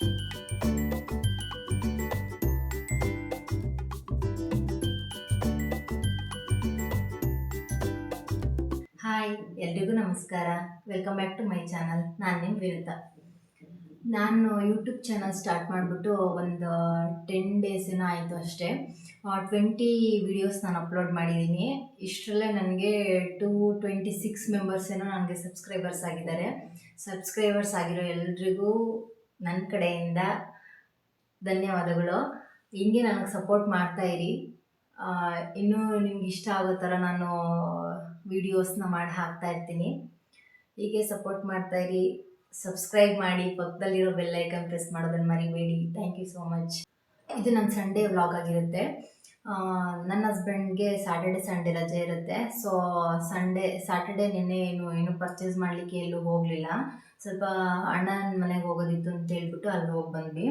Hi ಎಲ್ರಿಗೂ ನಮಸ್ಕಾರ. Welcome back to my channel ನಾನು ನಿಮ್ಮ ವಿರುದ್ಧ. ನಾನು ಯೂಟ್ಯೂಬ್ ಚಾನಲ್ ಸ್ಟಾರ್ಟ್ ಮಾಡಿಬಿಟ್ಟು ಒಂದು ಟೆನ್ ಡೇಸ್ ಏನೋ ಆಯಿತು ಅಷ್ಟೇ. ಟ್ವೆಂಟಿ ವಿಡಿಯೋಸ್ ನಾನು ಅಪ್ಲೋಡ್ ಮಾಡಿದ್ದೀನಿ ಇಷ್ಟರಲ್ಲೇ ನನಗೆ ಟೂ ಟ್ವೆಂಟಿ ಸಿಕ್ಸ್ ಮೆಂಬರ್ಸ್ ಏನೋ ನನಗೆ ಸಬ್ಸ್ಕ್ರೈಬರ್ಸ್ ಆಗಿದ್ದಾರೆ. ಸಬ್ಸ್ಕ್ರೈಬರ್ಸ್ ಆಗಿರೋ ಎಲ್ರಿಗೂ ನನ್ನ ಕಡೆಯಿಂದ ಧನ್ಯವಾದಗಳು. ಹಿಂಗೆ ನನಗೆ ಸಪೋರ್ಟ್ ಮಾಡ್ತಾ ಇರಿ. ಇನ್ನೂ ನಿಮ್ಗೆ ಇಷ್ಟ ಆಗೋ ಥರ ನಾನು ವೀಡಿಯೋಸ್ನ ಮಾಡಿ ಹಾಕ್ತಾ ಇರ್ತೀನಿ. ಹೀಗೆ ಸಪೋರ್ಟ್ ಮಾಡ್ತಾ ಇರಿ. ಸಬ್ಸ್ಕ್ರೈಬ್ ಮಾಡಿ, ಪಕ್ಕದಲ್ಲಿರೋ ಬೆಲ್ ಐಕನ್ ಪ್ರೆಸ್ ಮಾಡೋದನ್ನು ಮರಿಬೇಡಿ. ಥ್ಯಾಂಕ್ ಯು ಸೋ ಮಚ್ ಇದು ನನ್ನ ಸಂಡೇ ವ್ಲಾಗ್ ಆಗಿರುತ್ತೆ. ನನ್ನ ಹಸ್ಬೆಂಡ್ಗೆ ಸ್ಯಾಟರ್ಡೆ ಸಂಡೇ ರಜೆ ಇರುತ್ತೆ. ಸೊ ಸಂಡೇ ಸ್ಯಾಟರ್ಡೆ ನಿನ್ನೆ ಏನು ಏನು ಪರ್ಚೇಸ್ ಮಾಡಲಿಕ್ಕೆ ಎಲ್ಲೂ ಹೋಗಲಿಲ್ಲ. ಸ್ವಲ್ಪ ಅಣ್ಣನ ಮನೆಗೆ ಹೋಗೋದಿತ್ತು ಅಂತ ಹೇಳ್ಬಿಟ್ಟು ಅಲ್ಲಿ ಹೋಗಿ ಬಂದ್ವಿ.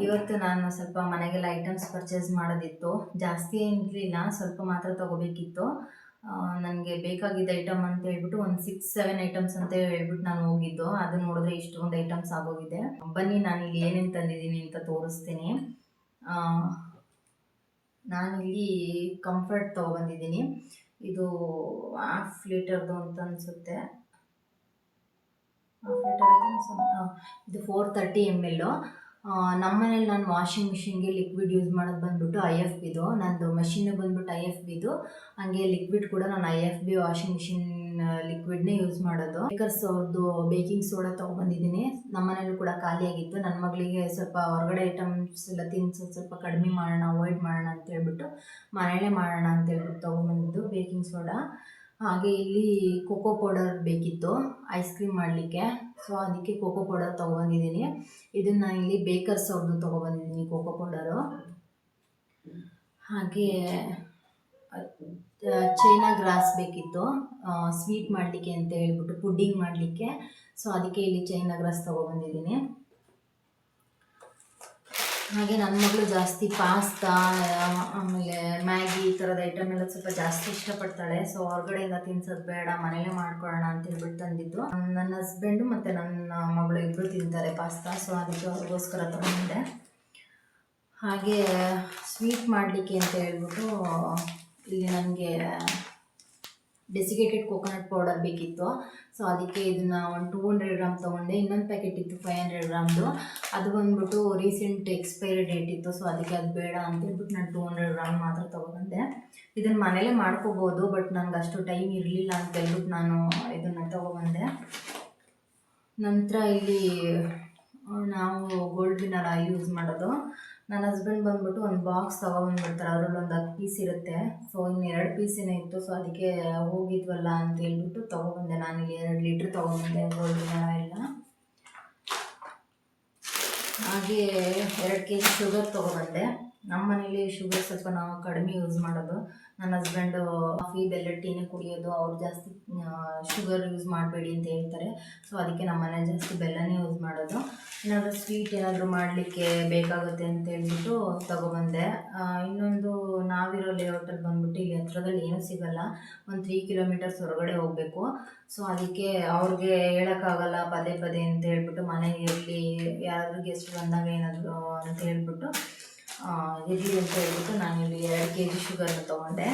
ಇವತ್ತು ನಾನು ಸ್ವಲ್ಪ ಮನೆಗೆಲ್ಲ ಐಟಮ್ಸ್ ಪರ್ಚೇಸ್ ಮಾಡೋದಿತ್ತು. ಜಾಸ್ತಿ ಏನಿರಲಿಲ್ಲ ಸ್ವಲ್ಪ ಮಾತ್ರ ತಗೋಬೇಕಿತ್ತು. ನನಗೆ ಬೇಕಾಗಿದ್ದ ಐಟಮ್ ಅಂತ ಹೇಳ್ಬಿಟ್ಟು ಒಂದು ಸಿಕ್ಸ್ ಸೆವೆನ್ ಐಟಮ್ಸ್ ಅಂತ ಹೇಳ್ಬಿಟ್ಟು ನಾನು ಹೋಗಿದ್ದು. ಅದು ನೋಡಿದ್ರೆ ಇಷ್ಟೊಂದು ಐಟಮ್ಸ್ ಆಗೋಗಿದೆ. ಬನ್ನಿ ನಾನು ಇಲ್ಲಿ ಏನೇನು ತಂದಿದ್ದೀನಿ ಅಂತ ತೋರಿಸ್ತೀನಿ. ಆ, ನಾನಿಲ್ಲಿ ಕಂಫರ್ಟ್ ತೊಗೊಬಂದಿದ್ದೀನಿ. ಇದು ಹಾಫ್ ಲೀಟರ್ದು ಅಂತ ಅನಿಸುತ್ತೆ. ಇದು ಫೋರ್ ತರ್ಟಿ ಎಂ ಎಲ್ಲು ನಮ್ಮ ಮನೇಲಿ ನಾನು ವಾಷಿಂಗ್ ಮಿಷಿನ್ಗೆ ಲಿಕ್ವಿಡ್ ಯೂಸ್ ಮಾಡೋದು ಬಂದ್ಬಿಟ್ಟು ಐ ಎಫ್ ಬಿದು ನಂದು ಮಷಿನ್ ಬಂದ್ಬಿಟ್ಟು ಐ ಎಫ್ ಬಿದು ಹಂಗೆ ಲಿಕ್ವಿಡ್ ಕೂಡ ನಾನು I F B washing machine ಲಿಕ್ವಿಡ್ನೇ use ಮಾಡೋದು. ಬೇಕರ್ಸ್ ಅವ್ರದ್ದು ಬೇಕಿಂಗ್ ಸೋಡಾ ತೊಗೊಬಂದಿದ್ದೀನಿ ನಮ್ಮ ಮನೇಲೂ ಕೂಡ ಖಾಲಿಯಾಗಿತ್ತು ನನ್ನ ಮಗಳಿಗೆ ಸ್ವಲ್ಪ ಹೊರಗಡೆ ಐಟಮ್ಸ್ ಎಲ್ಲ ತಿನ್ಸು ಸ್ವಲ್ಪ ಕಡಿಮೆ ಮಾಡೋಣ ಅವಾಯ್ಡ್ ಮಾಡೋಣ ಅಂತ ಹೇಳ್ಬಿಟ್ಟು ಮನೆಯಲ್ಲೇ ಮಾಡೋಣ ಅಂತ ಹೇಳ್ಬಿಟ್ಟು ತೊಗೊಂಬಂದಿದ್ದು ಬೇಕಿಂಗ್ ಸೋಡಾ ಹಾಗೆ ಇಲ್ಲಿ ಕೋಕೋ ಪೌಡರ್ ಬೇಕಿತ್ತು ಐಸ್ ಕ್ರೀಮ್ ಮಾಡಲಿಕ್ಕೆ. ಸೊ ಅದಕ್ಕೆ ಕೋಕೋ ಪೌಡರ್ ತೊಗೊಬಂದಿದ್ದೀನಿ ಇದನ್ನು ಇಲ್ಲಿ ಬೇಕರ್ಸ್ ಅವ್ರದ್ದು ತೊಗೊಬಂದಿದ್ದೀನಿ ಕೋಕೋ ಪೌಡರು. ಹಾಗೆ ಚೈನಾ ಗ್ರಾಸ್ ಬೇಕಿತ್ತು ಸ್ವೀಟ್ ಮಾಡಲಿಕ್ಕೆ ಅಂತ ಹೇಳ್ಬಿಟ್ಟು ಪುಡ್ಡಿಂಗ್ ಮಾಡಲಿಕ್ಕೆ. ಸೊ ಅದಕ್ಕೆ ಇಲ್ಲಿ ಚೈನಾ ಗ್ರಾಸ್ ತೊಗೊಬಂದಿದ್ದೀನಿ ಹಾಗೆ ನನ್ನ ಮಗಳು ಜಾಸ್ತಿ ಪಾಸ್ತಾ ಆಮೇಲೆ ಮ್ಯಾಗಿ ಈ ಥರದ ಐಟಮ್ ಎಲ್ಲ ಸ್ವಲ್ಪ ಜಾಸ್ತಿ ಇಷ್ಟಪಡ್ತಾಳೆ. ಸೊ ಹೊರಗಡೆಯಿಂದ ತಿನ್ಸೋದು ಬೇಡ, ಮನೇಲೇ ಮಾಡ್ಕೊಳ್ಳೋಣ ಅಂತ ಹೇಳ್ಬಿಟ್ಟು ತಂದಿದ್ದು. ನನ್ನ ಹಸ್ಬೆಂಡು ಮತ್ತು ನನ್ನ ಮಗಳು ಇಬ್ಬರು ತಿಂತಾರೆ ಪಾಸ್ತಾ ಸೊ ಅದಕ್ಕೆ ಅವ್ರಿಗೋಸ್ಕರ ತೊಗೊಂಡೆ ಹಾಗೆ ಸ್ವೀಟ್ ಮಾಡಲಿಕ್ಕೆ ಅಂತ ಹೇಳ್ಬಿಟ್ಟು ಇಲ್ಲಿ ನನಗೆ ಡೆಸಿಕೇಟೆಡ್ ಕೋಕೋನಟ್ ಪೌಡರ್ ಬೇಕಿತ್ತು. ಸೊ ಅದಕ್ಕೆ ಇದನ್ನು ಒಂದು ಟೂ ಹಂಡ್ರೆಡ್ ಗ್ರಾಮ್ ತೊಗೊಂಡೆ. ಇನ್ನೊಂದು ಪ್ಯಾಕೆಟ್ ಇತ್ತು ಫೈವ್ ಹಂಡ್ರೆಡ್ ಗ್ರಾಮ್ದು ಅದು ಬಂದ್ಬಿಟ್ಟು ರೀಸೆಂಟ್ ಎಕ್ಸ್ಪೈರಿ ಡೇಟ್ ಇತ್ತು. ಸೊ ಅದಕ್ಕೆ ಅದು ಬೇಡ ಅಂತೇಳ್ಬಿಟ್ಟು ನಾನು ಟೂ ಹಂಡ್ರೆಡ್ ಗ್ರಾಮ್ ಮಾತ್ರ ತೊಗೊಬಂದೆ ಇದನ್ನು ಮನೇಲೇ ಮಾಡ್ಕೋಬೋದು ಬಟ್ ನನಗೆ ಅಷ್ಟು ಟೈಮ್ ಇರಲಿಲ್ಲ ಅಂತ ಹೇಳ್ಬಿಟ್ಟು ನಾನು ಇದನ್ನು ತೊಗೊಬಂದೆ ನಂತರ ಇಲ್ಲಿ, ನಾವು ಗೋಲ್ಡ್ ಆಯಿಲ್ ಯೂಸ್ ಮಾಡೋದು. ನನ್ನ ಹಸ್ಬೆಂಡ್ ಬಂದ್ಬಿಟ್ಟು ಒಂದು ಬಾಕ್ಸ್ ತಗೊಂಬಂದ್ಬಿಡ್ತಾರೆ ಅದರಲ್ಲಿ ಒಂದು ಹತ್ತು ಪೀಸ್ ಇರುತ್ತೆ. ಸೊ ಇನ್ನು ಎರಡು ಪೀಸ್ ಏನೋ ಇತ್ತು. ಸೊ ಅದಕ್ಕೆ ಹೋಗಿದ್ವಲ್ಲ ಅಂತ ಹೇಳ್ಬಿಟ್ಟು ತೊಗೊಂಡ್ಬಂದೆ ನಾನು ಎರಡು ಲೀಟ್ರ್ ತೊಗೊಬಂದೆ. ಗೋಲ್ಡ್ ಎಲ್ಲ. ಹಾಗೆ ಎರಡು ಕೆ ಜಿ ಶುಗರ್ ತೊಗೊಬಂದೆ. ನಮ್ಮ ಮನೇಲಿ ಶುಗರ್ ಸ್ವಲ್ಪ ನಾವು ಕಡಿಮೆ ಯೂಸ್ ಮಾಡೋದು. ನನ್ನ ಹಸ್ಬೆಂಡು ಕಾಫಿ ಬೆಲ್ಲ ಟೀನೇ ಕುಡಿಯೋದು, ಅವ್ರು ಜಾಸ್ತಿ ಶುಗರ್ ಯೂಸ್ ಮಾಡಬೇಡಿ ಅಂತ ಹೇಳ್ತಾರೆ. ಸೊ ಅದಕ್ಕೆ ನಮ್ಮ ಮನೆ ಜಾಸ್ತಿ ಬೆಲ್ಲನೇ ಯೂಸ್ ಮಾಡೋದು. ಏನಾದರೂ ಸ್ವೀಟ್ ಏನಾದರೂ ಮಾಡಲಿಕ್ಕೆ ಬೇಕಾಗುತ್ತೆ ಅಂತ ಹೇಳ್ಬಿಟ್ಟು ತೊಗೊಬಂದೆ. ಇನ್ನೊಂದು ನಾವಿರೋ ಲೇಔಟಲ್ಲಿ ಬಂದ್ಬಿಟ್ಟು ಇಲ್ಲಿ ಹತ್ರದಲ್ಲಿ ಏನೂ ಸಿಗಲ್ಲ. ಒಂದು ತ್ರೀ ಕಿಲೋಮೀಟರ್ಸ್ ಹೊರಗಡೆ ಹೋಗಬೇಕು. ಸೊ ಅದಕ್ಕೆ ಅವ್ರಿಗೆ ಹೇಳೋಕ್ಕಾಗಲ್ಲ, ಪದೇ ಪದೇ ಅಂತ ಹೇಳ್ಬಿಟ್ಟು ಮನೆಯಲ್ಲಿ ಯಾರಾದರೂ ಗೆಸ್ಟ್ ಬಂದಾಗ ಏನಾದರೂ ಅಂತ ಹೇಳ್ಬಿಟ್ಟು ಇರಲಿ ಅಂತ ಹೇಳ್ಬಿಟ್ಟು ನಾನಿಲ್ಲಿ ಎರಡು ಕೆ ಜಿ ಶುಗರ್ನ ತೊಗೊಂಡೆ.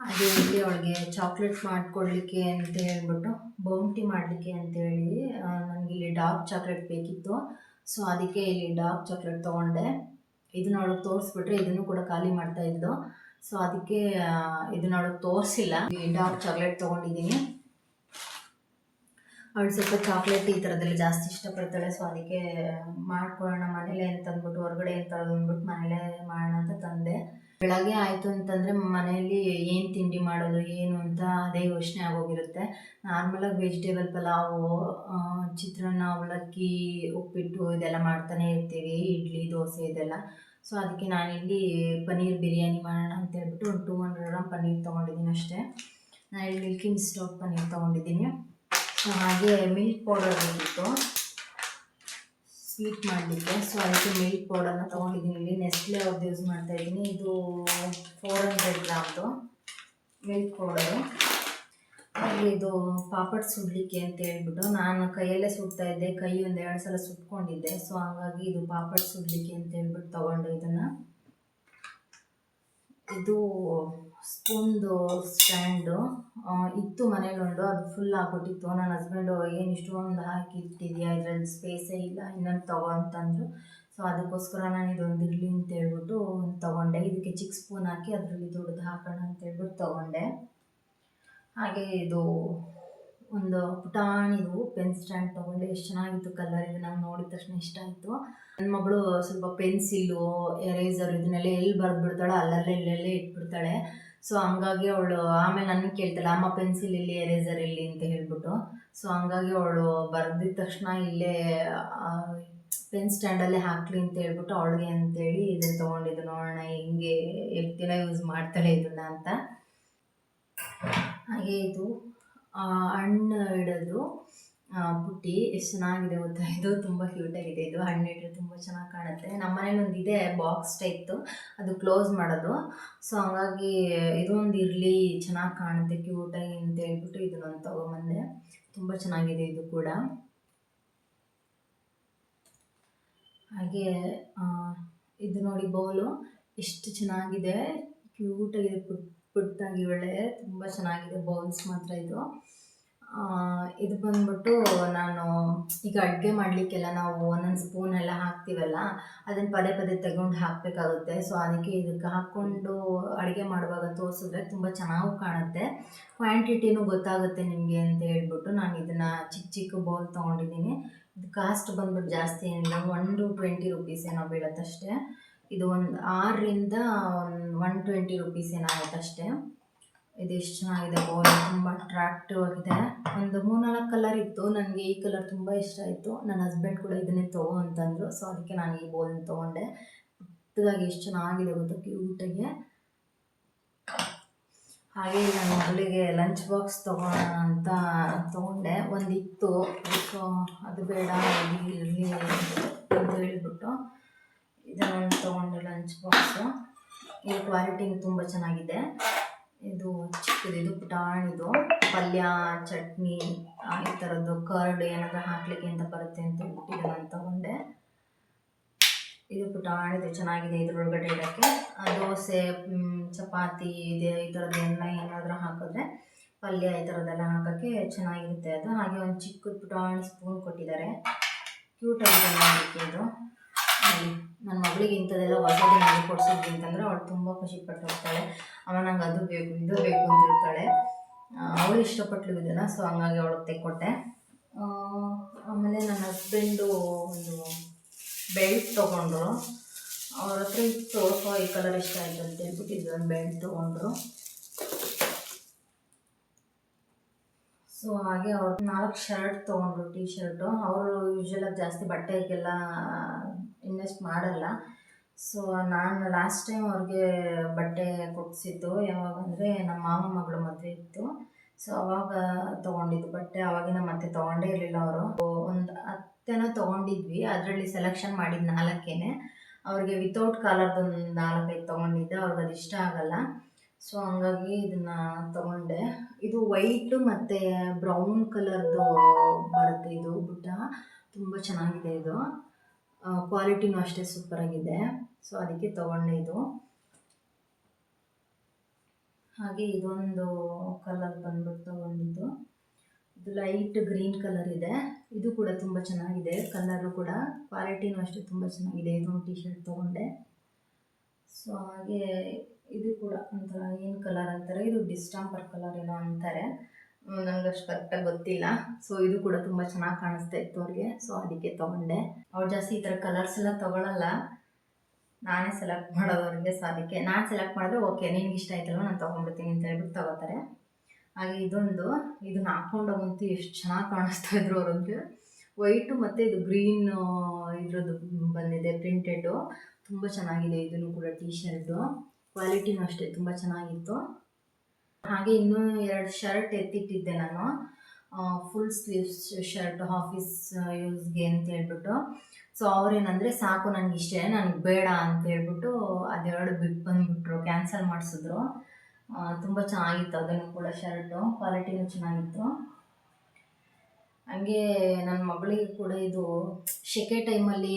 ಅದೇ ಇಲ್ಲಿ ಅವಳಿಗೆ ಚಾಕ್ಲೇಟ್ ಮಾಡಿಕೊಡ್ಲಿಕ್ಕೆ ಅಂತ ಹೇಳ್ಬಿಟ್ಟು ಬೌಂಟಿ ಮಾಡಲಿಕ್ಕೆ ಅಂತೇಳಿ ನನಗೆ ಇಲ್ಲಿ ಡಾರ್ಕ್ ಚಾಕ್ಲೇಟ್ ಬೇಕಿತ್ತು. ಸೊ ಅದಕ್ಕೆ ಇಲ್ಲಿ ಡಾರ್ಕ್ ಚಾಕ್ಲೇಟ್ ತೊಗೊಂಡೆ. ಇದನ್ನ ಅವಳಿಗೆ ತೋರಿಸ್ಬಿಟ್ರೆ ಇದನ್ನು ಕೂಡ ಖಾಲಿ ಮಾಡ್ತಾ ಇದ್ದು. ಸೊ ಅದಕ್ಕೆ ಇದನ್ನ ಅವಳಿಗೆ ತೋರಿಸಿಲ್ಲ. ಡಾರ್ಕ್ ಚಾಕ್ಲೇಟ್ ತೊಗೊಂಡಿದ್ದೀನಿ. ಅವಳು ಸ್ವಲ್ಪ ಚಾಕ್ಲೇಟ್ ಈ ಥರದ್ದೆಲ್ಲ ಜಾಸ್ತಿ ಇಷ್ಟಪಡ್ತಾಳೆ ಸೊ ಅದಕ್ಕೆ ಮಾಡ್ಕೊಳ್ಳೋಣ. ಮನೇಲೆ ಅಂತಂದ್ಬಿಟ್ಟು ಹೊರಗಡೆ ಹೊರಗಡೆ ತರೋದು ಅಂದ್ಬಿಟ್ಟು ಮನೇಲೇ ಮಾಡೋಣ ಅಂತ ತಂದೆ. ಬೆಳಗ್ಗೆ ಆಯಿತು ಅಂತಂದರೆ ಮನೆಯಲ್ಲಿ ಏನು ತಿಂಡಿ ಮಾಡೋದು, ಏನು ಅಂತ ಅದೇ ಯೋಚನೆ ಆಗೋಗಿರುತ್ತೆ. ನಾರ್ಮಲಾಗಿ ವೆಜಿಟೇಬಲ್ ಪಲಾವು ಚಿತ್ರಾನ್ನ, ಅವಲಕ್ಕಿ, ಉಪ್ಪಿಟ್ಟು ಇದೆಲ್ಲ ಮಾಡ್ತಾನೆ ಇರ್ತೀವಿ. ಇಡ್ಲಿ, ದೋಸೆ ಇದೆಲ್ಲ. ಸೊ ಅದಕ್ಕೆ ನಾನಿಲ್ಲಿ ಪನ್ನೀರ್ ಬಿರಿಯಾನಿ ಮಾಡೋಣ ಅಂತ ಹೇಳ್ಬಿಟ್ಟು ಒಂದು ಟೂ ಹಂಡ್ರೆಡ್ ಗ್ರಾಮ್ ಪನ್ನೀರ್ ತೊಗೊಂಡಿದ್ದೀನಿ ಅಷ್ಟೇ. ನಾನು ಇಲ್ಲಿ ಕಿಮ್ಸ್ ಸ್ಟೌಟ್ ಪನ್ನೀರ್ ತೊಗೊಂಡಿದ್ದೀನಿ. ಹಾಗೆ ಮಿಲ್ಕ್ ಪೌಡರ್ ಬಂದಿತ್ತು. ಸ್ವೀಟ್ ಮಾಡಲಿಕ್ಕೆ. ಸೊ ಅದಕ್ಕೆ ಮಿಲ್ಕ್ ಪೌಡರ್ನ ತೊಗೊಂಡಿದ್ದೀನಿ. ಇಲ್ಲಿ ನೆಸ್ಲೆ ಅವ್ರದ್ದು ಯೂಸ್ ಮಾಡ್ತಾ ಇದ್ದೀನಿ. ಇದು ಫೋರ್ ಹಂಡ್ರೆಡ್ ಗ್ರಾಮ್ದು ಮಿಲ್ಕ್ ಪೌಡರು ಹಾಗೆ ಇದು ಪಾಪಡ್ ಸುಡಲಿಕ್ಕೆ ಅಂತ ಹೇಳ್ಬಿಟ್ಟು ನಾನು ಕೈಯಲ್ಲೇ ಸುಡ್ತಾ ಇದ್ದೆ. ಕೈ ಒಂದು ಎರಡು ಸಲ ಸುಟ್ಕೊಂಡಿದ್ದೆ. ಸೊ ಹಾಗಾಗಿ ಇದು ಪಾಪಡ್ ಸುಡಲಿಕ್ಕೆ ಅಂತ ಹೇಳ್ಬಿಟ್ಟು ತಗೊಂಡೆ ಇದನ್ನು. ಇದು ಸ್ಪೂನ್ದು ಸ್ಟ್ಯಾಂಡು ಇತ್ತು ಮನೇಲಿ ಅದು ಫುಲ್ ಹಾಕ್ಬಿಟ್ಟಿತ್ತು ನನ್ನ ಹಸ್ಬೆಂಡು ಏನು ಇಷ್ಟೊಂದು ಹಾಕಿ ಇಟ್ಟಿದ್ಯಾ ಇದರಲ್ಲಿ ಸ್ಪೇಸೇ ಇಲ್ಲ, ಇನ್ನೊಂದು ತಗೋ ಅಂತಂದರು. ಸೊ ಅದಕ್ಕೋಸ್ಕರ ನಾನು ಇದೊಂದು ಇರಲಿ ಅಂತ ಹೇಳ್ಬಿಟ್ಟು ತೊಗೊಂಡೆ. ಇದಕ್ಕೆ ಚಿಕ್ಕ ಸ್ಪೂನ್ ಹಾಕಿ ಅದರಲ್ಲಿ ದುಡ್ದು ಹಾಕೋಣ ಅಂತ ಹೇಳ್ಬಿಟ್ಟು ತೊಗೊಂಡೆ. ಹಾಗೆ ಇದು ಒಂದು ಪುಟಾಣಿದು ಪೆನ್ ಸ್ಟ್ಯಾಂಡ್ ತೊಗೊಂಡೆ. ಎಷ್ಟು ಚೆನ್ನಾಗಿತ್ತು ಕಲರ್ ಇದು, ನಂಗೆ ನೋಡಿದ ತಕ್ಷಣ ಇಷ್ಟ ಆಯಿತು. ನನ್ನ ಮಗಳು ಸ್ವಲ್ಪ ಪೆನ್ಸಿಲು ಎರೇಸರ್ ಇದನ್ನೆಲ್ಲ ಎಲ್ಲಿ ಬರೆದು ಬಿಡ್ತಾಳೋ ಅಲ್ಲಲ್ಲೇ, ಇಲ್ಲೆಲ್ಲೇ ಇಟ್ಬಿಡ್ತಾಳೆ. ಸೊ ಹಂಗಾಗಿ ಅವಳು ಆಮೇಲೆ ನನಗೆ ಕೇಳ್ತಾಳೆ, ಅಮ್ಮ ಪೆನ್ಸಿಲ್ ಇಲ್ಲಿ ಎರೇಸರ್ ಇಲ್ಲಿ, ಅಂತ ಹೇಳ್ಬಿಟ್ಟು. ಸೊ ಹಂಗಾಗಿ ಅವಳು ಬರೆದಿದ ತಕ್ಷಣ ಇಲ್ಲೇ ಪೆನ್ ಸ್ಟ್ಯಾಂಡಲ್ಲೇ ಹಾಕ್ಲಿ ಅಂತ ಹೇಳ್ಬಿಟ್ಟು ಅವಳಿಗೆ ಅಂತೇಳಿ ಇದನ್ನು ತೊಗೊಂಡಿದ್ದು. ನೋಡೋಣ, ಹಿಂಗೆ, ಎಷ್ಟು ಯೂಸ್ ಮಾಡ್ತಾಳೆ ಇದನ್ನ ಅಂತ. ಹಾಗೆ ಇದು ಹಣ್ಣು ಇಡೋದು. ಪುಟ್ಟಿ ಎಷ್ಟು ಚೆನ್ನಾಗಿದೆ ಗೊತ್ತಾ? ಇದು ತುಂಬ ಕ್ಯೂಟಾಗಿದೆ ಇದು ಹಣ್ಣು ಇಟ್ಟರೆ ತುಂಬ ಚೆನ್ನಾಗಿ ಕಾಣುತ್ತೆ. ನಮ್ಮ ಒಂದು ಇದೆ ಬಾಕ್ಸ್ ಟೈಪ್ ಅದು ಕ್ಲೋಸ್ ಮಾಡೋದು. ಸೊ ಹಂಗಾಗಿ ಇದೊಂದು ಇರಲಿ, ಚೆನ್ನಾಗಿ ಕಾಣುತ್ತೆ ಕ್ಯೂಟಾಗಿ ಅಂತ ಹೇಳ್ಬಿಟ್ಟು ಇದನ್ನೊಂದು ತೊಗೊಂಬಂದೆ. ತುಂಬ ಚೆನ್ನಾಗಿದೆ ಇದು ಕೂಡ. ಹಾಗೆ ಇದು ನೋಡಿ ಬೌಲು ಎಷ್ಟು ಚೆನ್ನಾಗಿದೆ. ಕ್ಯೂಟಾಗಿದೆ ಪುಟ್, ಪುಟ್ಟಾಗಿ ಒಳ್ಳೆ, ತುಂಬ ಚೆನ್ನಾಗಿದೆ ಬೌಲ್ಸ್ ಮಾತ್ರ ಇದು. ಇದು ಬಂದ್ಬಿಟ್ಟು ನಾನು ಈಗ ಅಡುಗೆ ಮಾಡಲಿಕ್ಕೆಲ್ಲ ನಾವು ಒಂದೊಂದು ಸ್ಪೂನ್ ಎಲ್ಲ ಹಾಕ್ತೀವಲ್ಲ, ಅದನ್ನು ಪದೇ ಪದೇ ತಗೊಂಡು ಹಾಕಬೇಕಾಗುತ್ತೆ. ಸೊ ಅದಕ್ಕೆ ಇದಕ್ಕೆ ಹಾಕ್ಕೊಂಡು ಅಡುಗೆ ಮಾಡುವಾಗ ತೋರಿಸಿದ್ರೆ ತುಂಬ ಚೆನ್ನಾಗೂ ಕಾಣುತ್ತೆ. ಕ್ವಾಂಟಿಟಿನೂ ಗೊತ್ತಾಗುತ್ತೆ ನಿಮಗೆ ಅಂತ ಹೇಳ್ಬಿಟ್ಟು ನಾನು ಇದನ್ನು ಚಿಕ್ಕ ಚಿಕ್ಕ ಬೌಲ್ ತೊಗೊಂಡಿದ್ದೀನಿ. ಇದು ಕಾಸ್ಟ್ ಬಂದ್ಬಿಟ್ಟು ಜಾಸ್ತಿ ಏನಿಲ್ಲ ಒನ್ ಟು ಟ್ವೆಂಟಿ ರುಪೀಸ್ ಏನೋ ಬೀಳುತ್ತಷ್ಟೇ. ಇದು ಒಂದು ಆರರಿಂದ ಒಂದು ಒನ್ ಟ್ವೆಂಟಿ ರುಪೀಸ್ ಏನೋ ಆಗುತ್ತಷ್ಟೇ. ಇದು ಎಷ್ಟು ಚೆನ್ನಾಗಿದೆ ಬೋನ್ ತುಂಬ ಅಟ್ರಾಕ್ಟಿವ್ ಆಗಿದೆ. ಒಂದು ಮೂರ್ನಾಲ್ಕು ಕಲರ್ ಇತ್ತು. ನನಗೆ ಈ ಕಲರ್ ತುಂಬ ಇಷ್ಟ ಆಯಿತು. ನನ್ನ ಹಸ್ಬೆಂಡ್ ಕೂಡ ಇದನ್ನೇ ತಗೋ ಅಂತಂದರು. ಸೊ ಅದಕ್ಕೆ ನಾನು ಈ ಬೋಲ್ನ ತೊಗೊಂಡೆ. ಪುಟ್ಟದಾಗಿ ಎಷ್ಟು ಚೆನ್ನಾಗಿದೆ ಗೊತ್ತಾ? ಕ್ಯೂಟಾಗಿ ಹಾಗೆ ನನ್ನ ಮಗಳಿಗೆ ಲಂಚ್ ಬಾಕ್ಸ್ ತೊಗೋಣ ಅಂತ ತೊಗೊಂಡೆ. ಒಂದಿತ್ತು ಸೊ ಅದು ಬೇಡ ಇರಲಿ ಅಂತ ಹೇಳಿಬಿಟ್ಟು ಇದನ್ನು ತೊಗೊಂಡೆ ಲಂಚ್ ಬಾಕ್ಸು ಈ ಕ್ವಾಲಿಟಿ ತುಂಬ ಚೆನ್ನಾಗಿದೆ. ಇದು ಚಿಕ್ಕದು, ಇದು ಪುಟಾಣಿದು. ಪಲ್ಯ, ಚಟ್ನಿ ಈ ಥರದ್ದು ಕರ್ಡ್ ಏನಾದರೂ ಹಾಕ್ಲಿಕ್ಕೆ ಅಂತ ಬರುತ್ತೆ ಅಂತ ಇದನ್ನು ತಗೊಂಡೆ. ಇದು ಪುಟಾಣಿದು, ಚೆನ್ನಾಗಿದೆ ಇದ್ರೊಳಗಡೆ ಇಡೋಕ್ಕೆ. ದೋಸೆ ಚಪಾತಿ, ಇದೆ, ಈ ಥರದ್ದು ಎಲ್ಲ ಏನಾದರೂ ಹಾಕಿದ್ರೆ ಪಲ್ಯ ಈ ಥರದ್ದೆಲ್ಲ ಹಾಕೋಕ್ಕೆ ಚೆನ್ನಾಗಿರುತ್ತೆ ಅದು. ಹಾಗೆ ಒಂದು ಚಿಕ್ಕದು ಪುಟಾಣಿ ಸ್ಪೂನ್ ಕೊಟ್ಟಿದ್ದಾರೆ. ಕ್ಯೂಟಾಗಿದೆ ನೋಡಲಿಕ್ಕೆ ಇದು. ನನ್ನ ಮಗಳಿಗೆ ಇಂಥದ್ದೆಲ್ಲ ಹೊಸದು ನಾನು ಕೊಡ್ಸಿದ್ವಿ ಅಂತಂದರೆ ಅವಳು ತುಂಬ ಖುಷಿ ಪಟ್ಟು ಹೋಗ್ತಾಳೆ ಅಮ್ಮ ನಂಗೆ ಅದು ಬೇಕು, ಇದು ಬೇಕು ಅಂತ ಹೇಳ್ತಾಳೆ ಅವಳು ಇಷ್ಟಪಟ್ಟು ಇದನ್ನು ಸೊ ಹಂಗಾಗಿ ಅವಳು ತೆಕ್ಕೊಟ್ಟೆ. ಆಮೇಲೆ ನನ್ನ ಹಸ್ಬೆಂಡು ಒಂದು ಬೆಲ್ಟ್ ತೊಗೊಂಡ್ರು. ಅವ್ರ ಹತ್ರ ಇತ್ತು ಈ ಕಲರ್ ಇಷ್ಟ ಆಯ್ತು ಅಂತ ಹೇಳ್ಬಿಟ್ಟು ಇದೊಂದು ಬೆಲ್ಟ್ ತೊಗೊಂಡ್ರು. ಸೊ ಹಾಗೆ ಅವ್ರು ನಾಲ್ಕು ಶರ್ಟ್ ತೊಗೊಂಡ್ರು ಟೀ ಶರ್ಟು ಅವರು ಯೂಶ್ವಲಾಗಿ ಜಾಸ್ತಿ ಬಟ್ಟೆಗೆಲ್ಲ ಇನ್ವೆಸ್ಟ್ ಮಾಡಲ್ಲ. ಸೊ ನಾನು ಲಾಸ್ಟ್ ಟೈಮ್ ಅವ್ರಿಗೆ ಬಟ್ಟೆ ಕೊಡಿಸಿದ್ದು ಯಾವಾಗ ಅಂದರೆ ನಮ್ಮ ಮಾಮ ಮಗಳ ಮದುವೆ ಇತ್ತು. ಸೊ ಅವಾಗ ತೊಗೊಂಡಿದ್ದು ಬಟ್ಟೆ, ಅವಾಗಿನ ಮತ್ತೆ ತೊಗೊಂಡೇ ಇರಲಿಲ್ಲ ಅವರು. ಒಂದು ಹತ್ತೆನೋ ತೊಗೊಂಡಿದ್ವಿ. ಅದರಲ್ಲಿ ಸೆಲೆಕ್ಷನ್ ಮಾಡಿದ ನಾಲ್ಕೇನೆ. ಅವ್ರಿಗೆ ವಿತೌಟ್ ಕಾಲರ್ದೊಂದು ನಾಲ್ಕೈದು ತೊಗೊಂಡಿದ್ದೆ. ಅವ್ರಿಗೆ ಅದು ಇಷ್ಟ ಆಗಲ್ಲ. ಸೊ ಹಂಗಾಗಿ ಇದನ್ನ ತಗೊಂಡೆ. ಇದು ವೈಟು ಮತ್ತು ಬ್ರೌನ್ ಕಲರ್ದು ಬರುತ್ತೆ ಇದು ಬುಟ್ಟ. ತುಂಬ ಚೆನ್ನಾಗಿದೆ ಇದು. ಕ್ವಾಲಿಟಿನೂ ಅಷ್ಟೇ ಸೂಪರಾಗಿದೆ ಸೊ ಅದಕ್ಕೆ ತೊಗೊಂಡೆ ಇದು. ಹಾಗೆ ಇದೊಂದು ಕಲರ್ ಬಂದ್ಬಿಟ್ಟು ತೊಗೊಂಡಿದ್ದು ಇದು ಲೈಟ್ ಗ್ರೀನ್ ಕಲರ್ ಇದೆ. ಇದು ಕೂಡ ತುಂಬ ಚೆನ್ನಾಗಿದೆ ಕಲರು ಕೂಡ. ಕ್ವಾಲಿಟಿನೂ ಅಷ್ಟೇ ತುಂಬ ಚೆನ್ನಾಗಿದೆ ಇದೊಂದು ಟಿ ಶರ್ಟ್ ತೊಗೊಂಡೆ. ಸೊ ಹಾಗೆ ಇದು ಕೂಡ ಒಂಥರ ಏನು ಕಲರ್ ಅಂತಾರೆ, ಇದು ಡಿಸ್ಟಾಂಪರ್ ಕಲರ್ ಏನೋ ಅಂತಾರೆ. ನನಗೆ ಅಷ್ಟು ಕರೆಕ್ಟಾಗಿ ಗೊತ್ತಿಲ್ಲ. ಸೊ ಇದು ಕೂಡ ತುಂಬ ಚೆನ್ನಾಗಿ ಕಾಣಿಸ್ತಾ ಇತ್ತು ಅವ್ರಿಗೆ. ಸೊ ಅದಕ್ಕೆ ತೊಗೊಂಡೆ. ಅವ್ರು ಜಾಸ್ತಿ ಈ ಥರ ಕಲರ್ಸ್ ಎಲ್ಲ ತೊಗೊಳಲ್ಲ. ನಾನೇ ಸೆಲೆಕ್ಟ್ ಮಾಡೋದು ಅವ್ರಿಗೆ. ಸೊ ಅದಕ್ಕೆ ನಾನು ಸೆಲೆಕ್ಟ್ ಮಾಡಿದ್ರೆ ಓಕೆ ನಿನ್ಗೆ ಇಷ್ಟ ಆಯ್ತಲ್ವ, ನಾನು ತೊಗೊಂಡ್ಬಿಡ್ತೀನಿ ಅಂತ ಹೇಳ್ಬಿಟ್ಟು ತೊಗೋತಾರೆ. ಹಾಗೆ ಇದೊಂದು, ಇದನ್ನ ಹಾಕ್ಕೊಂಡೋಗಂತೂ ಎಷ್ಟು ಚೆನ್ನಾಗಿ ಕಾಣಿಸ್ತಾ ಇದ್ರು ಅಂತ ವೈಟು ಮತ್ತು ಇದು ಗ್ರೀನ್ ಇದ್ರದ್ದು ಬಂದಿದೆ ಪ್ರಿಂಟೆಡು ತುಂಬ ಚೆನ್ನಾಗಿದೆ, ಇದನ್ನು ಕೂಡ ಟೀ ಶರ್ಟು ಕ್ವಾಲಿಟಿನೂ ಅಷ್ಟೇ, ತುಂಬ ಚೆನ್ನಾಗಿತ್ತು. ಹಾಗೆ ಇನ್ನೂ ಎರಡು ಶರ್ಟ್ ಎತ್ತಿಟ್ಟಿದ್ದೆ ನಾನು. ಫುಲ್ ಸ್ಲೀವ್ಸ್ ಶರ್ಟ್ ಆಫೀಸ್ ಯೂಸ್ಗೆ ಅಂತ ಹೇಳ್ಬಿಟ್ಟು. ಸೊ ಅವ್ರೇನಂದ್ರೆ, ಸಾಕು ನನಗೆ ಇಷ್ಟೇ ನನಗೆ ಬೇಡ ಅಂತ ಹೇಳ್ಬಿಟ್ಟು ಅದೆರಡು ಬಿಟ್ಟು ಬಂದ್ಬಿಟ್ರು ಕ್ಯಾನ್ಸಲ್ ಮಾಡಿಸಿದ್ರು. ತುಂಬ ಚೆನ್ನಾಗಿತ್ತು, ಅದನ್ನು ಕೂಡ ಶರ್ಟು ಕ್ವಾಲಿಟಿನೂ ಚೆನ್ನಾಗಿತ್ತು. ಹಂಗೆ ನನ್ನ ಮಗಳಿಗೆ ಕೂಡ ಇದು, ಸೆಕೆ ಟೈಮಲ್ಲಿ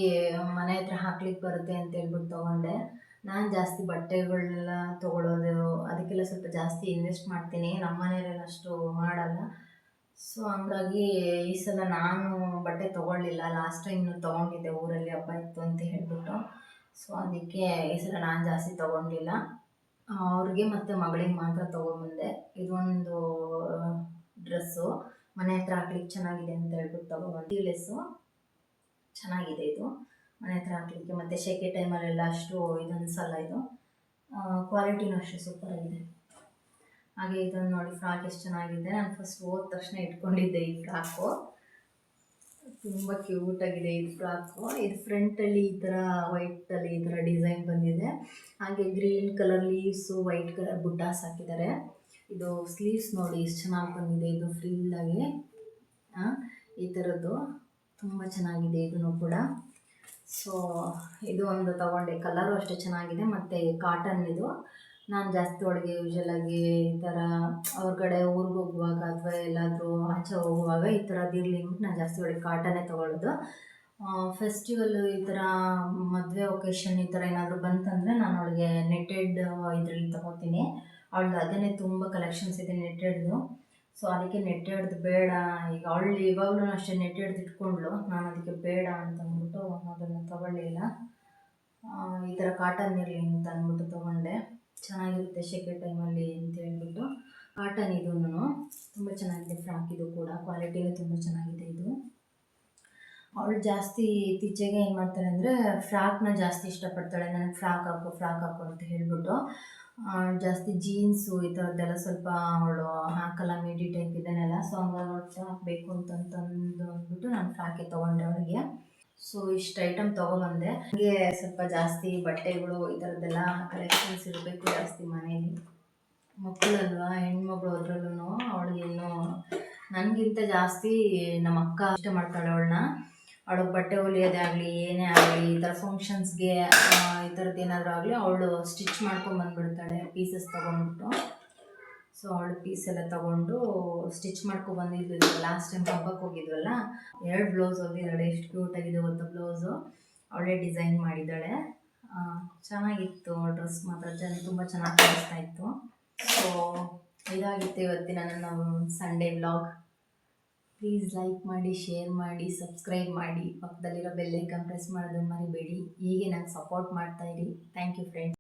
ಮನೆ ಹತ್ರ ಹಾಕ್ಲಿಕ್ಕೆ ಬರುತ್ತೆ ಅಂತ ಹೇಳ್ಬಿಟ್ಟು ತೊಗೊಂಡೆ. ನಾನು ಜಾಸ್ತಿ ಬಟ್ಟೆಗಳನ್ನೆಲ್ಲ ತೊಗೊಳೋದು, ಅದಕ್ಕೆಲ್ಲ ಸ್ವಲ್ಪ ಜಾಸ್ತಿ ಇನ್ವೆಸ್ಟ್ ಮಾಡ್ತೀನಿ. ನಮ್ಮ ಮನೆಯಲ್ಲೆಲ್ಲ ಅಷ್ಟು ಮಾಡಲ್ಲ. ಸೊ ಹಂಗಾಗಿ ಈ ಸಲ ನಾನು ಬಟ್ಟೆ ತೊಗೊಳ್ಳಿಲ್ಲ ಲಾಸ್ಟ್ ಟೈಮ್ ತೊಗೊಂಡಿದ್ದೆ, ಊರಲ್ಲಿ ಹಬ್ಬ ಇತ್ತು ಅಂತ ಹೇಳ್ಬಿಟ್ಟು. ಸೊ ಅದಕ್ಕೆ ಈ ಸಲ ನಾನು ಜಾಸ್ತಿ ತೊಗೊಂಡಿಲ್ಲ. ಅವ್ರಿಗೆ ಮತ್ತು ಮಗಳಿಗೆ ಮಾತ್ರ ತೊಗೊಂಬಂದೆ ಇದೊಂದು ಡ್ರೆಸ್ಸು ಮನೆ ಹತ್ರ ಹಾಕ್ಲಿಕ್ಕೆ ಚೆನ್ನಾಗಿದೆ ಅಂತ ಹೇಳ್ಬಿಟ್ಟು ತೊಗೊಬಂದು ಲೆಸ್ಸು ಚೆನ್ನಾಗಿದೆ ಇದು. ಮನೆ ಹತ್ರ ಹಾಕ್ಲಿಕ್ಕೆ, ಮತ್ತು ಸೆಕೆ ಟೈಮಲ್ಲೆಲ್ಲ ಅಷ್ಟು ಇದು. ಅನಿಸಲ್ಲ ಇದು ಕ್ವಾಲಿಟಿನೂ ಅಷ್ಟು ಸೂಪರ್ ಆಗಿದೆ. ಹಾಗೆ ಇದನ್ನು ನೋಡಿ ಫ್ರಾಕ್ ಎಷ್ಟು ಚೆನ್ನಾಗಿದೆ. ನಾನು ಫಸ್ಟ್ ಹೋದ ತಕ್ಷಣ ಇಟ್ಕೊಂಡಿದ್ದೆ ಈ ಫ್ರಾಕು ತುಂಬ ಕ್ಯೂಟಾಗಿದೆ ಈ ಫ್ರಾಕು ಇದು ಫ್ರಂಟಲ್ಲಿ ಈ ಥರ ವೈಟಲ್ಲಿ ಈ ಥರ ಡಿಸೈನ್ ಬಂದಿದೆ. ಹಾಗೆ green colour leaves white colour ಬುಟ್ಟಾಸ್ ಹಾಕಿದ್ದಾರೆ. ಇದು ಸ್ಲೀವ್ಸ್ ನೋಡಿ ಎಷ್ಟು ಚೆನ್ನಾಗಿ ಬಂದಿದೆ. ಇದು ಫ್ರೀಲಾಗಿ ಈ ಥರದ್ದು ತುಂಬ ಚೆನ್ನಾಗಿದೆ ಇದೂ ಕೂಡ. ಸೊ ಇದು ಒಂದು ತಗೊಂಡೆ. ಕಲರು ಅಷ್ಟೇ ಚೆನ್ನಾಗಿದೆ, ಮತ್ತು ಕಾಟನ್ ಇದು. ನಾನು ಜಾಸ್ತಿ ಒಳಗೆ ಯೂಶಲಾಗಿ ಈ ಥರ ಹೊರಗಡೆ ಊರಿಗೆ ಹೋಗುವಾಗ ಅಥವಾ ಎಲ್ಲಾದರೂ ಆಚೆ ಹೋಗುವಾಗ ಈ ಥರ ಇರಲಿ ಅಂದ್ಬಿಟ್ಟು ನಾನು ಜಾಸ್ತಿ ಒಳಗೆ ಕಾಟನ್ನೇ ತೊಗೊಳ್ಳೋದು ಫೆಸ್ಟಿವಲ್ಲು ಈ ಥರ ಮದುವೆ ಒಕೇಶನ್ ಈ ಥರ ಏನಾದರೂ ಬಂತಂದರೆ ನಾನು ಅವಳಿಗೆ ನೆಟ್ಟೆಡ್ ಇದರಲ್ಲಿ ತೊಗೋತೀನಿ. ಅವಳದು ಅದೇ ತುಂಬ ಕಲೆಕ್ಷನ್ಸ್ ಇದೆ ನೆಟ್ಟೆಡ್ದು ಸೊ ಅದಕ್ಕೆ ನೆಟ್ಟೆಡ್ದು ಬೇಡ. ಈಗ ಅವಳು ಇವಾಗಲೂ ಅಷ್ಟೇ ನೆಟ್ಟೆಡ್ದು ಇಟ್ಕೊಂಡ್ಳು. ನಾನು ಅದಕ್ಕೆ ಬೇಡ ಅಂತ ಅಂದ್ಬಿಟ್ಟು ಅದನ್ನು ತಗೊಳ್ಳಿಲ್ಲ ಈ ಥರ ಕಾಟನ್ ಇರಲಿ ಅಂತ ಅಂದ್ಬಿಟ್ಟು ತೊಗೊಂಡೆ. ಚೆನ್ನಾಗಿರುತ್ತೆ ಸೆಕೆ ಟೈಮಲ್ಲಿ ಅಂತ ಹೇಳ್ಬಿಟ್ಟು. ಕಾಟನ್ ಇದೂ ತುಂಬ ಚೆನ್ನಾಗಿದೆ ಫ್ರಾಕ್ ಇದು ಕೂಡ. ಕ್ವಾಲಿಟಿನೂ ತುಂಬ ಚೆನ್ನಾಗಿದೆ ಇದು. ಅವಳು ಜಾಸ್ತಿ ಇತ್ತೀಚೆಗೆ ಏನು ಮಾಡ್ತಾಳೆ ಅಂದರೆ ಫ್ರಾಕ್ನ ಜಾಸ್ತಿ ಇಷ್ಟಪಡ್ತಾಳೆ. ನನಗೆ ಫ್ರಾಕ್ ಹಾಕು ಫ್ರಾಕ್ ಹಾಕು ಅಂತ ಹೇಳ್ಬಿಟ್ಟು. ಜಾಸ್ತಿ ಜೀನ್ಸು ಈ ಥರದ್ದೆಲ್ಲ ಸ್ವಲ್ಪ ಅವಳು ಹಾಕಲ್ಲ ಮಿಡಿ ಟೈಪ್ ಇದನ್ನೆಲ್ಲ. ಸೊ ಹಂಗಾಗಿ ಫ್ರಾಕ್ ಬೇಕು ಅಂತಂತಂದು ಅಂದ್ಬಿಟ್ಟು ನಾನು ಫ್ರಾಕೆ ತೊಗೊಂಡೆ ಅವಳಿಗೆ. ಸೊ ಇಷ್ಟು ಐಟಮ್ ತೊಗೊಬಂದೆ. ಹಾಗೆ ಸ್ವಲ್ಪ ಜಾಸ್ತಿ ಬಟ್ಟೆಗಳು ಈ ಥರದ್ದೆಲ್ಲ ಕಲೆಕ್ಷನ್ಸ್ ಇರಬೇಕು ಜಾಸ್ತಿ ಮನೇಲಿ. ಮಕ್ಕಳಲ್ವಾ ಹೆಣ್ಮಗಳು ಅದರಲ್ಲೂ ಅವಳಿಗೆ ಇನ್ನೂ ನನಗಿಂತ ಜಾಸ್ತಿ ನಮ್ಮ ಅಕ್ಕ ಇಷ್ಟ ಮಾಡ್ತಾಳೆ ಅವಳನ್ನ. ಅವಳಿಗೆ ಬಟ್ಟೆ ಹೊಲಿಯೋದೇ ಆಗಲಿ, ಏನೇ ಆಗಲಿ, ಈ ಥರ ಫಂಕ್ಷನ್ಸ್ಗೆ ಈ ಥರದ್ದು ಏನಾದರೂ ಆಗಲಿ ಅವಳು ಸ್ಟಿಚ್ ಮಾಡ್ಕೊಂಡು ಬಂದುಬಿಡ್ತಾಳೆ ಪೀಸಸ್ ತೊಗೊಂಡ್ಬಿಟ್ಟು. ಸೊ ಅವಳು ಪೀಸ್ ಎಲ್ಲ ತಗೊಂಡು ಸ್ಟಿಚ್ ಮಾಡ್ಕೊ ಬಂದಿದ್ವಿ. ಲಾಸ್ಟ್ ಟೈಮ್ ಹಬ್ಬಕ್ಕೆ ಹೋಗಿದ್ವಲ್ಲ, ಎರಡು ಬ್ಲೌಸ್ ಹೊಲಿದಾಳೆ ಎಷ್ಟು ಕ್ಯೂಟಾಗಿದೆ ಒಂದು ಬ್ಲೌಸು ಅವಳೇ ಡಿಸೈನ್ ಮಾಡಿದ್ದಾಳೆ. ಚೆನ್ನಾಗಿತ್ತು ಡ್ರೆಸ್ ಮಾತ್ರ. ಜನ ತುಂಬ ಚೆನ್ನಾಗಿ ಕಾಣಿಸ್ತಾ ಇತ್ತು. ಸೊ ಇದಾಗಿತ್ತು ಇವತ್ತಿನ ನನ್ನ ಸಂಡೇ ವ್ಲಾಗ್ ಪ್ಲೀಸ್ ಲೈಕ್ ಮಾಡಿ ಶೇರ್ ಮಾಡಿ ಸಬ್ಸ್ಕ್ರೈಬ್ ಮಾಡಿ. ಪಕ್ಕದಲ್ಲಿರೋ ಬೆಲ್ಲೈಕನ್ ಪ್ರೆಸ್ ಮಾಡೋದು ಮರಿಬೇಡಿ. ಹೀಗೆ ನಂಗೆ ಸಪೋರ್ಟ್ ಮಾಡ್ತಾಯಿರಿ ಥ್ಯಾಂಕ್ ಯು ಫ್ರೆಂಡ್ಸ್